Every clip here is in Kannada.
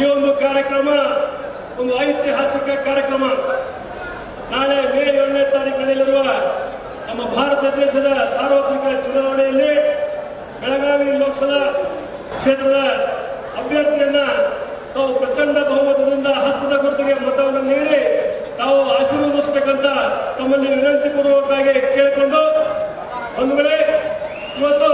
ಈ ಒಂದು ಕಾರ್ಯಕ್ರಮ, ಒಂದು ಐತಿಹಾಸಿಕ ಕಾರ್ಯಕ್ರಮ. ನಾಳೆ ಮೇ ಏಳನೇ ತಾರೀಕು ನಡೆಯಲಿರುವ ನಮ್ಮ ಭಾರತ ದೇಶದ ಸಾರ್ವತ್ರಿಕ ಚುನಾವಣೆಯಲ್ಲಿ ಬೆಳಗಾವಿ ಲೋಕಸಭಾ ಕ್ಷೇತ್ರದ ಅಭ್ಯರ್ಥಿಯನ್ನ ತಾವು ಪ್ರಚಂಡ ಬಹುಮತದಿಂದ ಹಸ್ತದ ಗುರುತಿಗೆ ಮತವನ್ನು ನೀಡಿ ತಾವು ಆಶೀರ್ವದಿಸಬೇಕಂತ ತಮ್ಮಲ್ಲಿ ವಿನಂತಿ ಪೂರ್ವಕವಾಗಿ ಕೇಳಿಕೊಂಡು ಒಂದು ಇವತ್ತು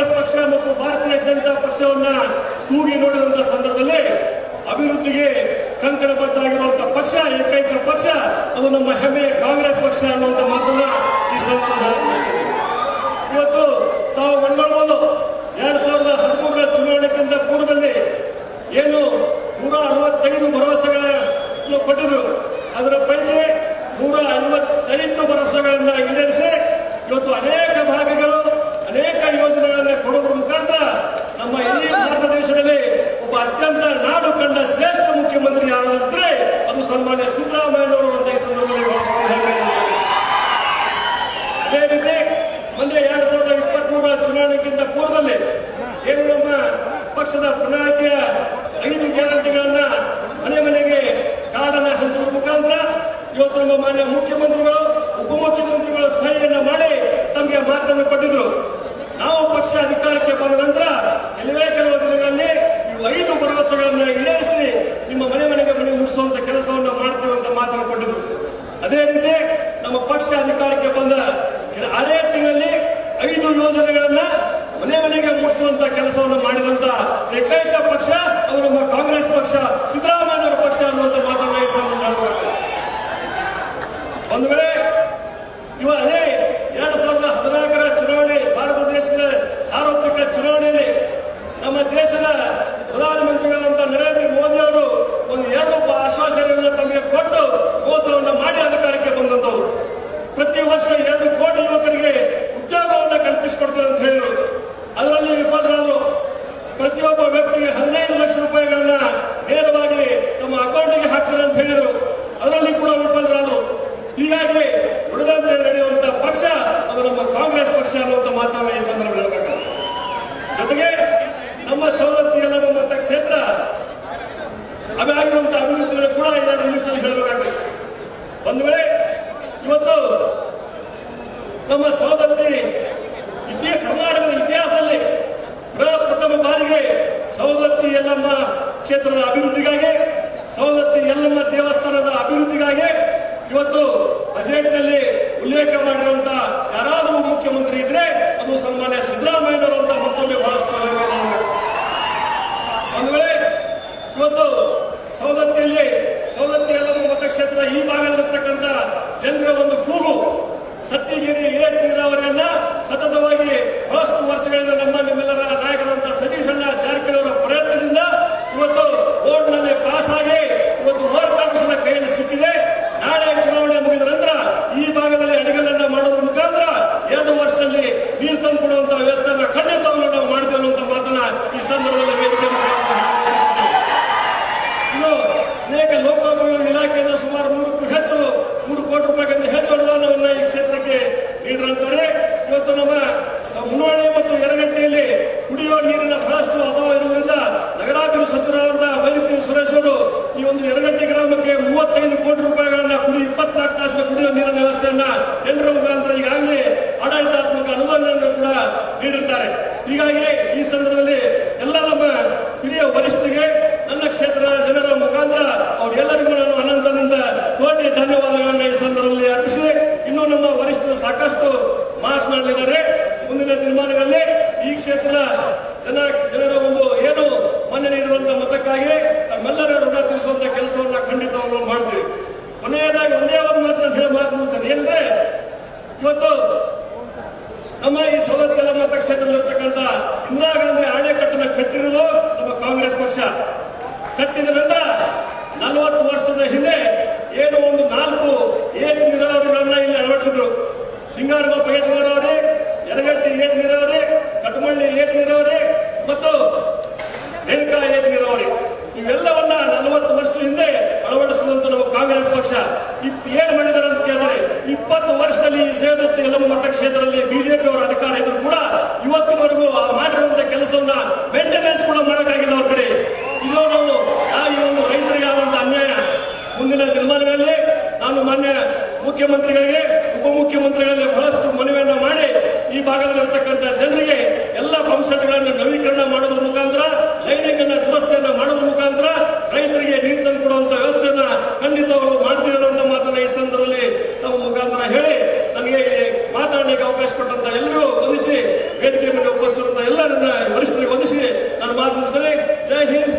ಕಾಂಗ್ರೆಸ್ ಪಕ್ಷ ಮತ್ತು ಭಾರತೀಯ ಜನತಾ ಪಕ್ಷವನ್ನ ತೂಗಿ ನೋಡಿದಂತ ಸಂದರ್ಭದಲ್ಲಿ ಅಭಿವೃದ್ಧಿಗೆ ಕಂಕಣಬದ್ಧವಾಗಿರುವಂತಹ ಪಕ್ಷ, ಏಕೈಕ ಪಕ್ಷ, ಅದು ನಮ್ಮ ಹೆಮ್ಮೆಯ ಕಾಂಗ್ರೆಸ್ ಪಕ್ಷ ಅನ್ನುವಂತ ಮಾತನ್ನ ಈ ಸಂದರ್ಭದಲ್ಲಿ ಇವತ್ತು ತಾವು ಮಂಡಳವನ್ನು ಎರಡ್ ಸಾವಿರದ ಹದಿಮೂರರ ಚುನಾವಣೆಗಿಂತ ಪೂರ್ವದಲ್ಲಿ ಏನು ನೂರ ಅರವತ್ತೈದು ಭರವಸೆಗಳನ್ನು ಕೊಟ್ಟಿದ್ರು ಅದರ ಪೈಕಿ ನೂರ ಐವತ್ತೆಂಟು ಭರವಸೆಗಳನ್ನ ಈಡೇರಿಸಿ ಇವತ್ತು ಅನೇಕ ಭಾಗಗಳು ಅನೇಕ ಯೋಜನೆಗಳನ್ನ ಕೊಡೋದ್ರ ಮುಖಾಂತರ ನಮ್ಮ ಇಡೀ ಭಾರತ ದೇಶದಲ್ಲಿ ಒಬ್ಬ ಅತ್ಯಂತ ನಾಡು ಕಂಡ ಶ್ರೇಷ್ಠ ಮುಖ್ಯಮಂತ್ರಿ ಯಾರಾದ್ರೆ ಅದು ಸನ್ಮಾನ್ಯ ಸಿದ್ದರಾಮಯ್ಯನವರು ಅಂತ ಈ ಸಂದರ್ಭದಲ್ಲಿ ಬಹಳಷ್ಟು ಹೆಮ್ಮೆ ಇದೆ. ಅದೇ ರೀತಿ ಮೊನ್ನೆ ಎರಡ್ ಸಾವಿರದ ಇಪ್ಪತ್ತ್ ಮೂರರ ಚುನಾವಣೆಗಿಂತ ಪೂರ್ವದಲ್ಲಿ ಏನು ನಮ್ಮ ಪಕ್ಷದ ಪ್ರಣಾಳಿಕೆಯ ಐದು ಗ್ಯಾರಂಟಿಗಳನ್ನ ಮನೆ ಮನೆಗೆ ಕಾರ್ಡನ್ನ ಹಂಚುವ ಮುಖಾಂತರ ಇವತ್ತು ನಮ್ಮ ಮಾನ್ಯ ಮುಖ್ಯಮಂತ್ರಿಗಳು, ಉಪಮುಖ್ಯಮಂತ್ರಿಗಳು ಸಹಿಯನ್ನ ಮಾಡಿ ತಮಗೆ ಮಾತನ್ನು ಕೊಟ್ಟಿದ್ರು. ನಾವು ಪಕ್ಷ ಅಧಿಕಾರಕ್ಕೆ ಬಂದ ನಂತರ ಕೆಲವೇ ಕೆಲವು ದಿನಗಳಲ್ಲಿ ಇವು ಐದು ಭರವಸೆಗಳನ್ನ ಈಡೇರಿಸಿ ನಿಮ್ಮ ಮನೆ ಮನೆಗೆ ಮನೆ ಮುಗಿಸುವಂತ ಕೆಲಸವನ್ನು ಮಾಡ್ತೀವಿ ಅಂತ ಮಾತನ್ನು ಕೊಟ್ಟಿದ್ರು. ಅದೇ ರೀತಿ ನಮ್ಮ ಪಕ್ಷ ಅಧಿಕಾರಕ್ಕೆ ಬಂದ ಅದೇ ತಿಂಗಳಲ್ಲಿ ಐದು ಯೋಜನೆಗಳನ್ನ ಮನೆ ಮನೆಗೆ ಮುಟ್ಟಿಸುವಂತ ಕೆಲಸವನ್ನು ಮಾಡಿದಂತ ಏಕೈಕ ಪಕ್ಷ ಅವರು ನಮ್ಮ ಕಾಂಗ್ರೆಸ್ ಪಕ್ಷ, ಸಿದ್ದರಾಮಯ್ಯನವರ ಪಕ್ಷ ಅನ್ನುವಂತ ಮಾತನ್ನ ಈ. ಒಂದು ವೇಳೆ ಇವ ಎರಡ್ ಸಾವಿರದ ಹದಿನಾಲ್ಕರ ಚುನಾವಣೆ ಭಾರತ ದೇಶದ ಸಾರ್ವತ್ರಿಕ ಚುನಾವಣೆಯಲ್ಲಿ ನಮ್ಮ ದೇಶದ ಪ್ರಧಾನಮಂತ್ರಿಗಳಾದಂತ ನರೇಂದ್ರ ಮೋದಿ ಅವರು ಒಂದು ಎರಡು ಪ- ಆಶ್ವಾಸನೆಯನ್ನು ತಮಗೆ ಕೊಟ್ಟು ಮೋಸವನ್ನು ಮಾಡಿ ಅಧಿಕಾರಕ್ಕೆ ಬಂದಂತವರು ಪ್ರತಿ ವರ್ಷ ಎರಡು ಕೋಟಿ ಯುವಕರಿಗೆ ಉದ್ಯೋಗವನ್ನು ಕಲ್ಪಿಸಿಕೊಡ್ತಾರೆ ಅಂತ ಹೇಳಿದರು ಅದರಲ್ಲಿ ವಿಫಲರಾದರು ಪ್ರತಿಯೊಬ್ಬ ವ್ಯಕ್ತಿಗೆ ಹದಿನೈದು ಲಕ್ಷ ರೂಪಾಯಿಗಳನ್ನ ನೇರವಾಗಿ ತಮ್ಮ ಅಕೌಂಟಿಗೆ ಹಾಕ್ತಾರೆ ಅಂತ ಹೇಳಿದರು ಅದರಲ್ಲಿ ಕೂಡ ವಿಫಲರಾದರು ಹೀಗಾಗಿ ಉಳಿದಂತೆ ನಡೆಯುವಂತ ಪಕ್ಷ ಅದು ನಮ್ಮ ಕಾಂಗ್ರೆಸ್ ಪಕ್ಷ ಅನ್ನುವಂಥ ಮಾತನ್ನ ಈ ಸಂದರ್ಭದಲ್ಲಿ ಹೇಳ್ಬೇಕು ಜೊತೆಗೆ ನಮ್ಮ ಸವಲತ್ತು ಎಲ್ಲ ಮತ ಕ್ಷೇತ್ರ ಅದಾಗಿರುವಂತ ಅಭಿವೃದ್ಧಿಗಳು ಕೂಡ ಇದನ್ನು ನಿಮಿಷದಲ್ಲಿ ಹೇಳಬೇಕಾಗ್ತದೆ ಒಂದು ವೇಳೆ ಇವತ್ತು ನಮ್ಮ ಸಹೋದರಿ ಇತಿಹಾಸ ಕರ್ನಾಟಕದ ಇತಿಹಾಸದಲ್ಲಿ ಪ್ರಪ್ರಥಮ ಬಾರಿಗೆ ಸವದತ್ತಿ ಯಲ್ಲಮ್ಮ ಕ್ಷೇತ್ರದ ಅಭಿವೃದ್ಧಿಗಾಗಿ ಸವದತ್ತಿ ಯಲ್ಲಮ್ಮ ದೇವಸ್ಥಾನದ ಅಭಿವೃದ್ಧಿಗಾಗಿ ಇವತ್ತು ಬಜೆಟ್ನಲ್ಲಿ ಉಲ್ಲೇಖ ಮಾಡಿರುವಂತ ಯಾರಾದರೂ ಮುಖ್ಯಮಂತ್ರಿ ಇದ್ರೆ ಅದು ಸನ್ಮಾನ್ಯ ಸಿದ್ದರಾಮಯ್ಯನವರು ಅಂತ ಮತ್ತೊಮ್ಮೆ ಬಹಳಷ್ಟು ಹೆಮ್ಮೆ ನನಗೆ. ಒಂದು ವೇಳೆ ಇವತ್ತು ಸವದತ್ತಿಯಲ್ಲಿ ಸವದತ್ತಿ ಯಲ್ಲಮ್ಮ ಮತಕ್ಷೇತ್ರ ಈ ಭಾಗದಲ್ಲಿರ್ತಕ್ಕಂಥ ಜನರ ಒಂದು ಕೂಗು ಸತ್ಯಗಿರಿ ಏರ್ ನೀರಾವರಿಯನ್ನ ಸತತವಾಗಿ ಬಹಳಷ್ಟು ವರ್ಷಗಳಿಂದ ನಮ್ಮ ನಿಮ್ಮೆಲ್ಲರ ನಾಯಕರಂತ ಸತೀಶ್ ಅಣ್ಣ ಜಾರಕಿಹೊಳಿ ಪ್ರಯತ್ನದಿಂದ ಇವತ್ತು ಬೋರ್ಡ್ನಲ್ಲಿ ಪಾಸ್ ಆಗಿ ಇವತ್ತು ಕಾಂಗ್ರೆಸ್ನ ಕೈಯಲ್ಲಿ ಸಿಕ್ಕಿದೆ. ನಾಳೆ ಚುನಾವಣೆ ಮುಗಿದ ನಂತರ ಈ ಭಾಗದಲ್ಲಿ ಅಡಿಗಲನ್ನ ಮಾಡುವ ಮುಖಾಂತರ ಎರಡು ವರ್ಷದಲ್ಲಿ ನೀರು ತಂದು ಕೊಡುವಂತ ವ್ಯವಸ್ಥೆಯನ್ನ ಖಂಡಿತವಾಗ್ಲೂ ನಾವು ಮಾಡ್ತೇವೆ ಅನ್ನುವಂತ ಮಾತನ್ನ ಈ ಸಂದರ್ಭದಲ್ಲಿ ವೇದಿಕೆ ಮುಖಾಂತರ ಹೇಳ್ತೀನಿ. ಇನ್ನು ಅನೇಕ ಲೋಕೋಪಯೋಗಿ ಇಲಾಖೆಯಿಂದ ಸುಮಾರು ಮೂರಕ್ಕೂ ಹೆಚ್ಚು ಮೂರು ಕೋಟಿ ರೂಪಾಯಿಗಿಂತ ಹೆಚ್ಚು ಅನುದಾನವನ್ನು ಈ ಕ್ಷೇತ್ರಕ್ಕೆ ನೀಡಿರಂತಾರೆ ಇವತ್ತು ನಮ್ಮ ಸ- ಮುನ್ನೋಳಿ ಮತ್ತು ಯರಗಟ್ಟಿಯಲ್ಲಿ ಕುಡಿಯುವ ನೀರಿನ ಬಹಳಷ್ಟು ಅಭಾವ ಇರುವುದರಿಂದ ನಗರಾಭಿವೃದ್ಧಿ ಸಚಿವರಾದ ವೈದ್ಯ ಸುರೇಶ್ ಅವರು ಈ ಒಂದು ಯರಗಟ್ಟಿ ಗ್ರಾಮಕ್ಕೆ ಕೋಟಿ ರೂಪಾಯಿಗಳನ್ನ ಕುಡಿ, ಇಪ್ಪತ್ನಾಲ್ಕು ತಾಸಿನ ಕುಡಿಯುವ ನೀರಿನ ವ್ಯವಸ್ಥೆಯನ್ನ ಟೆಂಡರ್ ಮುಖಾಂತರ ಈಗಾಗಲೇ ಆಡಳಿತಾತ್ಮಕ ಅನುದಾನವನ್ನು ಕೂಡ ನೀಡುತ್ತಾರೆ ಹೀಗಾಗಿ ಈ ಸಂದರ್ಭದಲ್ಲಿ ಎಲ್ಲ ನಮ್ಮ ಹಿರಿಯ ವರಿಷ್ಠರಿಗೆ, ನನ್ನ ಕ್ಷೇತ್ರದ ಜನರ ಮುಖಾಂತರ ಅವರೆಲ್ಲರಿಗೂ ನಾನು ಅನಂತನಿಂದ ಕೋಟಿ ಧನ್ಯವಾದಗಳನ್ನ ಈ ಸಂದರ್ಭದಲ್ಲಿ ಅರ್ಪಿಸಿ, ಇನ್ನು ನಮ್ಮ ವರಿಷ್ಠರು ಸಾಕಷ್ಟು ಮಾತನಾಡಲಿದ್ದಾರೆ. ಮುಂದಿನ ದಿನಮಾನಗಳಲ್ಲಿ ಈ ಕ್ಷೇತ್ರದ ಜನ, ಜನರ ಒಂದು ಏನು ಮನೆ ನೀಡುವಂತ ಮತಕ್ಕಾಗಿ ತಮ್ಮೆಲ್ಲರ ಋಣ ತೀರಿಸುವಂತ ಕೆಲಸವನ್ನ ಖಂಡಿತವಾಗ್ಲೂ ಮಾಡ್ತೀವಿ ಕೊನೆಯದಾಗಿ ಒಂದೇ ಒಂದು ಮಾತನ್ನ ಮಾತು ಏನಂದ್ರೆ ಇವತ್ತು ನಮ್ಮ ಈ ಸವದತ್ತೆಲ್ಲ ಮತಕ್ಷೇತ್ರದಲ್ಲಿರ್ತಕ್ಕಂಥ ಇಂದಿರಾ ಗಾಂಧಿ ಕಟ್ಟಿರೋದು ನಮ್ಮ ಕಾಂಗ್ರೆಸ್ ಪಕ್ಷ. ಕಟ್ಟಿದ ನಂತರ ನಲವತ್ತು ವರ್ಷದ ಹಿಂದೆ ಏನು ಒಂದು ನಾಲ್ಕು ಏಕ ನೀರಾವರಿಗಳನ್ನ ಇಲ್ಲಿ ಅಳವಡಿಸಿದ್ರು. ಸಿಂಗಾರಗೊಪ್ಪ ಏಕ ನೀರಾವರಿ, ಯರಗಟ್ಟಿ ಏಕ ನೀರಾವರಿ, ಕಟಮಳ್ಳಿ ಏಕ ನೀರಾವರಿ ಮತ್ತು ರೇಣುಕಾ ಏಕ ನೀರಾವರಿ. ಇವೆಲ್ಲವನ್ನ ನಲವತ್ತು ವರ್ಷ ಹಿಂದೆ ಅಳವಡಿಸಿದಂತ ನಮ್ಮ ಕಾಂಗ್ರೆಸ್ ಪಕ್ಷ. ಇಪ್ಪತ್ತು ವರ್ಷದಲ್ಲಿ ಸೇರಿದಂತೆ ಎಲ್ಲ ಮತಕ್ಷೇತ್ರದಲ್ಲಿ ಬಿಜೆಪಿಯವರ ಅಧಿಕಾರ ಇದ್ರು ಕೂಡ ಇವತ್ತಿನವರೆಗೂ ಮಾಡಿರುವಂತಹ ಕೆಲಸವನ್ನ ಮೇಂಟೆನೆನ್ಸ್ ಕೂಡ ಮಾಡೋಕ್ಕಾಗಿಲ್ಲ ಅವ್ರ ಕಡೆ. ಇದು ಆ ಈ ಒಂದು ರೈತರಿಗೆ ಆದಂತಹ ಅನ್ಯಾಯ. ಮುಂದಿನ ದಿನಮಾನಗಳಲ್ಲಿ ನಾನು ಮಾನ್ಯ ಮುಖ್ಯಮಂತ್ರಿಗಳಿಗೆ, ಉಪಮುಖ್ಯಮಂತ್ರಿಗಳಿಗೆ ಬಹಳಷ್ಟು ಮನವಿಯನ್ನು ಮಾಡಿ ಈ ಭಾಗದಲ್ಲಿರ್ತಕ್ಕಂಥ ಜನರಿಗೆ ವಂದಿಸಿ ವೇದಿಕೆ ಮೇಲೆ ಉಪಸ್ಥಿತ ಎಲ್ಲ ನನ್ನ ವರಿಷ್ಠರಿಗೆ ವಂದಿಸಿ ನನ್ನ ಮಾತು ಮುಗಿಸ್ತಾರೆ ಜೈ ಹಿಂದ್.